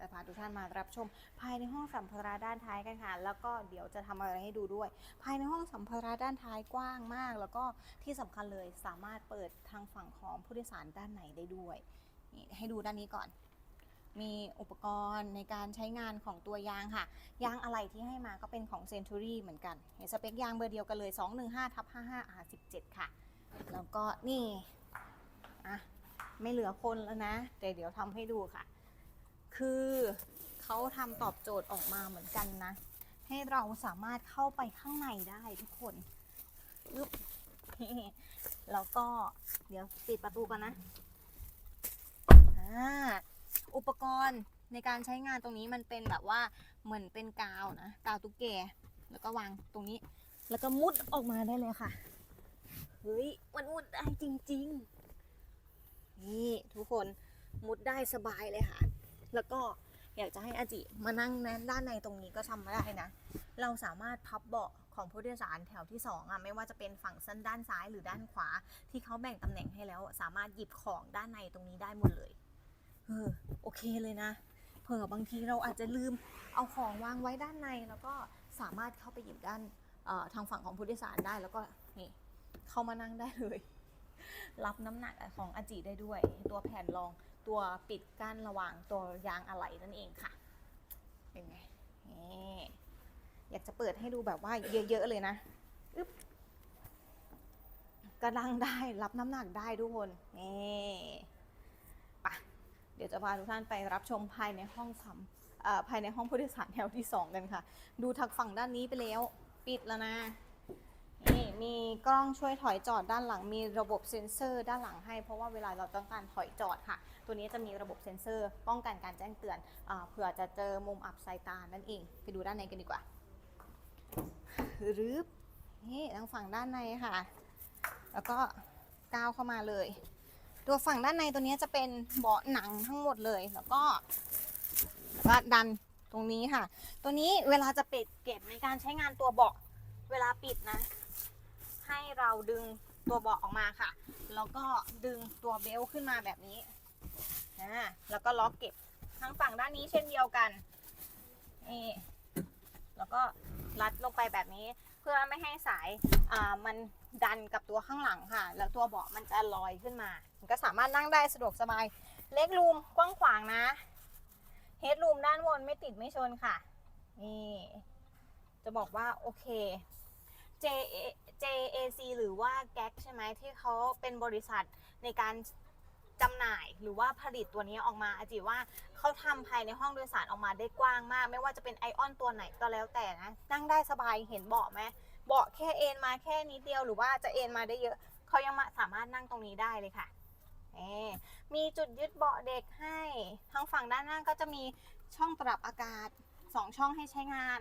จะพาทุกท่านมารับชม ภายในห้องสัมภาระด้านท้ายกันค่ะ แล้วก็เดี๋ยวจะทำอะไรให้ดูด้วย ภายในห้องสัมภาระด้านท้ายกว้างมาก แล้วก็ที่สำคัญเลยสามารถเปิดทางฝั่งของผู้โดยสารด้านไหนได้ด้วยนี่ให้ดูด้านนี้ก่อน มีอุปกรณ์ในการใช้งานของตัวยางค่ะ ยางอะไรที่ให้มาก็เป็นของ Century เหมือนกันเห็นสเปคยางเบอร์เดียวกันเลย 215ทับ55 R17 ค่ะ แล้วก็นี่อะไม่เหลือคนแล้วนะ แต่เดี๋ยวทำให้ดูค่ะ คือเขาทำตอบโจทย์ออกมาเหมือนกันนะ ให้เราสามารถเข้าไปข้างในได้ทุกคนอึ๊บแล้วก็เดี๋ยวปิดประตูกันนะอุปกรณ์ในการใช้งานตรงนี้มันเป็นแบบว่าเหมือนเป็นกาวนะกาวตุ๊กแกแล้วก็วางตรงนี้ แล้วก็มุดออกมาได้เลยค่ะเฮ้ยมันมุดได้จริง ๆ นี่ทุกคนมุดได้สบายเลยค่ะ แล้วก็อยากจะให้อาจิมานั่งแนด้านในตรงนี้ก็ทำมาได้นะ เราสามารถพับเบาะของผู้โดยสารแถวที่สองอะไม่ว่าจะเป็นฝั่งซ้นด้านซ้ายหรือด้านขวา ที่เขาแบ่งตำแหน่งให้แล้ว สามารถหยิบของด้านในตรงนี้ได้หมดเลยเออโอเคเลยนะเผื่อบางทีเราอาจจะลืมเอาของวางไว้ด้านใน แล้วก็สามารถเข้าไปหยิบด้านทางฝั่งของผู้โดยสารได้แล้วก็นี่เข้ามานั่งได้เลย รับน้ำหนักของอาจิได้ด้วย ตัวแผ่นรอง ตัวปิดกั้นระหว่างตัวยางอะไหล่นั่นเองค่ะ เป็นไงนี่อยากจะเปิดให้ดูแบบว่าเยอะๆเลยนะอึ๊บกระดังได้รับน้ำหนักได้ทุกคนนี่ไปะเดี๋ยวจะพาทุกท่านไปรับชมภายในห้องสัมภายในห้องผู้โดยสารแถวที่ 2 กันค่ะ ดูทางฝั่งด้านนี้ไปแล้ว ปิดแล้วนะ กล้องช่วยถอยจอดด้านหลัง มีระบบเซ็นเซอร์ด้านหลังให้ เพราะว่าเวลาเราต้องการถอยจอดค่ะ ตัวนี้จะมีระบบเซ็นเซอร์ ป้องกันการแจ้งเตือนอเผื่อจะเจอมุมอับสายตานั่นเอง ไปดูด้านในกันดีกว่ารึบนี่ทางฝั่งด้านในค่ะ แล้วก็ก้าวเข้ามาเลย ตัวฝั่งด้านในตัวนี้จะเป็นเบาะหนังทั้งหมดเลย แล้วก็ก็ดันตรงนี้ค่ะ ตัวนี้เวลาจะปิดเก็บในการใช้งานตัวเบาะเวลาปิดนะ ให้เราดึงตัวเบาะออกมาค่ะ แล้วก็ดึงตัวเบลต์ขึ้นมาแบบนี้นะแล้วก็ล็อกเก็บทั้งฝั่งด้านนี้เช่นเดียวกันนี่แล้วก็รัดลงไปแบบนี้ เพื่อไม่ให้สายมันดันกับตัวข้างหลังค่ะ แล้วตัวเบาะมันจะลอยขึ้นมา มันก็สามารถนั่งได้สะดวกสบาย เล็กรูมกว้างขวางนะเฮดรูมด้านบนไม่ติดไม่ชนค่ะ นี่ จะบอกว่าโอเค J JAC หรือว่า GAC ใช่ไหมที่เขาเป็นบริษัทในการจำหน่ายหรือว่าผลิตตัวนี้ออกมาอาจิว่าเขาทำภายในห้องโดยสารออกมาได้กว้างมาก ไม่ว่าจะเป็นไอออนตัวไหนก็แล้วแต่นะ นั่งได้สบายเห็นเบาะไหมเบาะแค่เอนมาแค่นิดเดียวหรือว่าจะเอนมาได้เยอะเขายังมาสามารถนั่งตรงนี้ได้เลยค่ะมีจุดยึดเบาะเด็กให้ทางฝั่งด้านหน้าก็จะมีช่องปรับอากาศ 2 ช่องให้ใช้งาน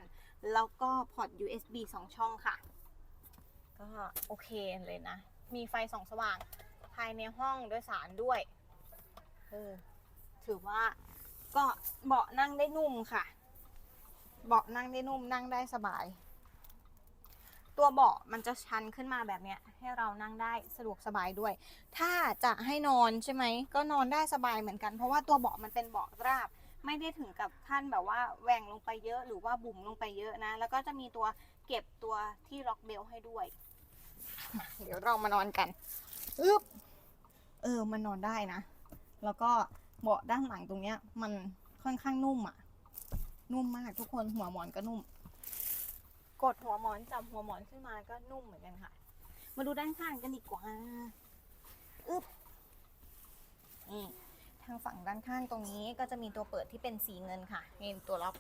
แล้วก็พอร์ต USB 2 ช่องค่ะ ก็โอเคเลยนะ มีไฟส่องสว่างภายในห้องโดยสารด้วยเออถือว่าก็เบาะนั่งได้นุ่มค่ะ เบาะนั่งได้นุ่มนั่งได้สบาย ตัวเบาะมันจะชันขึ้นมาแบบเนี้ย ให้เรานั่งได้สะดวกสบายด้วย ถ้าจะให้นอนใช่ไหมก็นอนได้สบายเหมือนกัน เพราะว่าตัวเบาะมันเป็นเบาะราบ ไม่ได้ถึงกับขั้นแบบว่าแหว่งลงไปเยอะหรือว่าบุ๋มลงไปเยอะนะ แล้วก็จะมีตัวเก็บตัวที่ล็อกเบลให้ด้วย เดี๋ยวเรามานอนกันอึ๊บเออ มันนอนได้นะ แล้วก็เบาะด้านหลังตรงเนี้ย มันค่อนข้างนุ่มอะ่ะ นุ่มมากทุกคนหัวหมอนก็นุ่ม กดหัวหมอนจับหัวหมอนขึ้นมาก็นุ่มเหมือนกันค่ะ มาดูด้านข้างกันดีกว่าอึ๊บนี่ทางฝั่งด้านข้างตรงนี้ก็จะมีตัวเปิดที่เป็นสีเงินค่ะนี่ตัวล็อก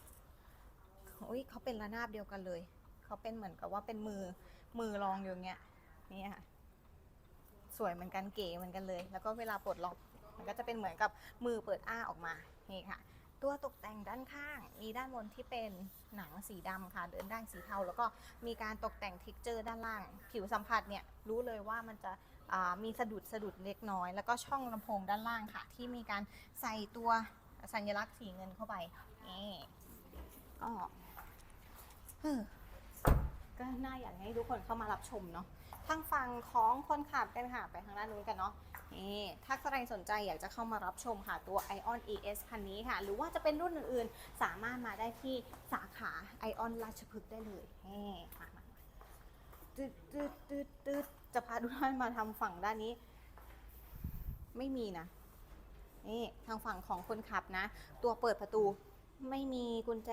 อุ้ยเขาเป็นระนาบเดียวกันเลย เขาเป็นเหมือนกับว่าเป็นมือมือรองอยู่อย่างเงี้ย นี่ค่ะ สวยเหมือนกันเก๋เหมือนกันเลย แล้วก็เวลาปลดล็อก มันก็จะเป็นเหมือนกับมือเปิดอ้าออกมา นี่ค่ะ ตัวตกแต่งด้านข้าง มีด้านบนที่เป็นหนังสีดำค่ะ เดินด้านสีเทา แล้วก็มีการตกแต่งเท็กเจอร์ด้านล่าง ผิวสัมผัสเนี่ยรู้เลยว่ามันจะมีสะดุดสะดุดเล็กน้อย แล้วก็ช่องลำโพงด้านล่างค่ะ ที่มีการใส่ตัวสัญลักษณ์สีเงินเข้าไปนี่ก็ก็น่าอยากให้ทุกคนเข้ามารับชมเนาะ ทางฝั่งของคนขับกันค่ะ ไปทางด้านนู้นกันเนาะนี่ถ้าใครสนใจอยากจะเข้ามารับชมค่ะตัว Ion ES คันนี้ค่ะ หรือว่าจะเป็นรุ่นอื่นๆ สามารถมาได้ที่สาขา Ion ราชพฤกษ์ได้เลยนี่มามามาตืดตืดตืดตืดจะพาทุกท่านมาทำฝั่งด้านนี้ ไม่มีนะนี่ทางฝั่งของคนขับนะ ตัวเปิดประตูไม่มีกุญแจ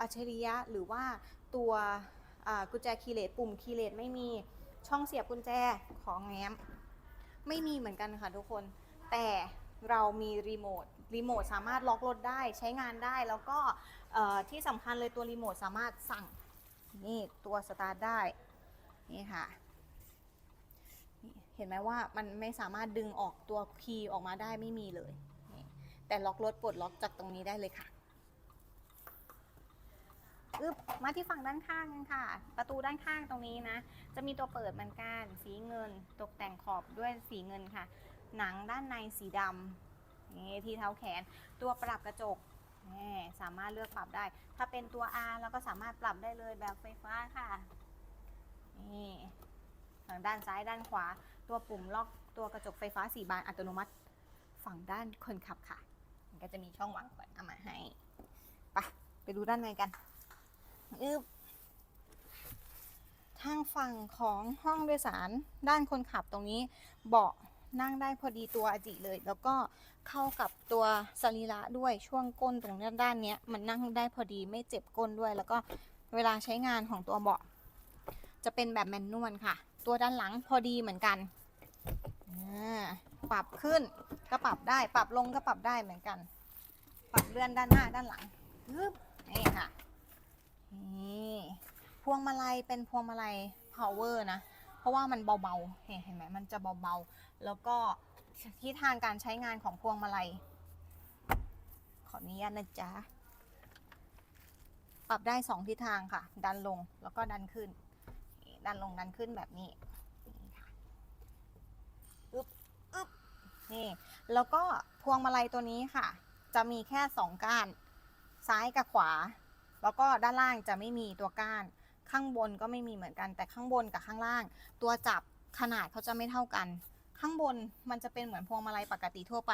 อัจฉริยะหรือว่าตัวกุญแจคีย์เลสปุ่มคีย์เลสไม่มี ช่องเสียบกุญแจของแง้ม ไม่มีเหมือนกันค่ะทุกคน แต่เรามีรีโมท รีโมทสามารถล็อกรถได้ใช้งานได้ แล้วก็ที่สำคัญเลยตัวรีโมทสามารถสั่ง นี่ตัวสตาร์ทได้ นี่ค่ะนี่เห็นไหมว่ามันไม่สามารถดึงออกตัวคีย์ออกมาได้ไม่มีเลย แต่ล็อกรถปลดล็อกจากตรงนี้ได้เลยค่ะ อึบมาที่ฝั่งด้านข้างกันค่ะ ประตูด้านข้างตรงนี้นะ จะมีตัวเปิดเหมือนกันสีเงิน ตกแต่งขอบด้วยสีเงินค่ะ หนังด้านในสีดำนี่ที่เท้าแขน ตัวปรับกระจกนี่สามารถเลือกปรับได้ ถ้าเป็นตัว R เราก็สามารถปรับได้เลยแบบไฟฟ้าค่ะ นี่ทางด้านซ้ายด้านขวา ตัวปุ่มล็อกตัวกระจกไฟฟ้าสีบานอัตโนมัติฝั่งด้านคนขับค่ะ มันก็จะมีช่องวางก่อนเอามาให้ ไปไปดูด้านในกัน อึบทางฝั่งของห้องโดยสารด้านคนขับตรงนี้เบาะนั่งได้พอดีตัวอจิเลย แล้วก็เข้ากับตัวสรีระด้วยช่วงก้นตรงด้านด้านเนี้ยมันนั่งได้พอดีไม่เจ็บก้นด้วย แล้วก็เวลาใช้งานของตัวเบาะ จะเป็นแบบแมนนวลค่ะ ตัวด้านหลังพอดีเหมือนกันอ่าปรับขึ้นก็ปรับได้ปรับลงก็ปรับได้เหมือนกัน ปรับเลื่อนด้านหน้าด้านหลังปึ๊บนี่ค่ะ นี่พวงมาลัยเป็นพวงมาลัย power นะ เพราะว่ามันเบาๆ เห็นเห็นไหมมันจะเบาๆ แล้วก็ทิศทางการใช้งานของพวงมาลัย ขออนุญาตนะจ๊ะ ปรับได้สองทิศทางค่ะ ดันลงแล้วก็ดันขึ้น ดันลงดันขึ้นแบบนี้นี่ค่ะอึ๊บอึ๊บนี่ แล้วก็พวงมาลัยตัวนี้ค่ะ จะมีแค่สองก้าน ซ้ายกับขวา แล้วก็ด้านล่างจะไม่มีตัวก้าน ข้างบนก็ไม่มีเหมือนกัน แต่ข้างบนกับข้างล่าง ตัวจับขนาดเขาจะไม่เท่ากัน ข้างบนมันจะเป็นเหมือนพวงมาลัยปกติทั่วไป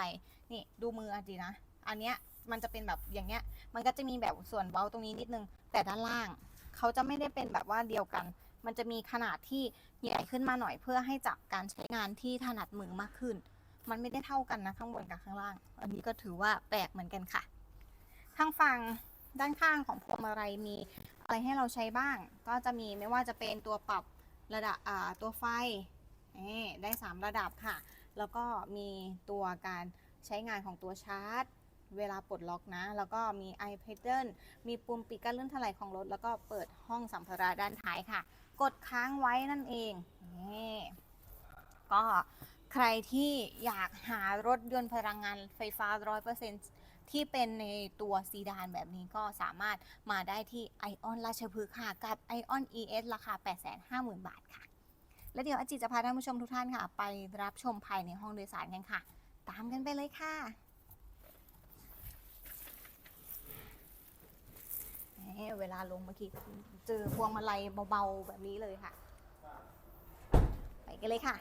นี่ดูมืออดีนะ อันเนี้ยมันจะเป็นแบบอย่างเงี้ย มันก็จะมีแบบส่วนเบ้าตรงนี้นิดนึง แต่ด้านล่างเขาจะไม่ได้เป็นแบบว่าเดียวกัน มันจะมีขนาดที่ใหญ่ขึ้นมาหน่อยเพื่อให้จับการใช้งานที่ถนัดมือมากขึ้น มันไม่ได้เท่ากันนะข้างบนกับข้างล่าง อันนี้ก็ถือว่าแปลกเหมือนกันค่ะ ทางฝั่ง ด้านข้างของพวงมาลัยมีอะไรให้เราใช้บ้าง ก็จะมีไม่ว่าจะเป็นตัวปรับระดับตัวไฟได้ 3 ระดับค่ะ แล้วก็มีตัวการใช้งานของตัวชาร์จ เวลาปลดล็อกนะ แล้วก็มี i p a d l e มีปุ่มปิดการเลื่อนถลายของรถ แล้วก็เปิดห้องสัมภาระด้านท้ายค่ะ กดค้างไว้นั่นเองนี่ก็ใครที่อยากหารถยนต์พลังงานไฟฟ้า 100% ที่เป็นในตัวซีดานแบบนี้ก็สามารถมาได้ที่ Ion ราชพฤกษ์ค่ะกับ Ion ES ราคา 850,000 บาทค่ะ และเดี๋ยวอาจิจะพาท่านผู้ชมทุกท่านค่ะ ไปรับชมภายในห้องโดยสารกันค่ะ ตามกันไปเลยค่ะเวลาลงเมื่อกี้เจอพวงมาลัยเบาๆแบบนี้เลยค่ะ ไปกันเลยค่ะ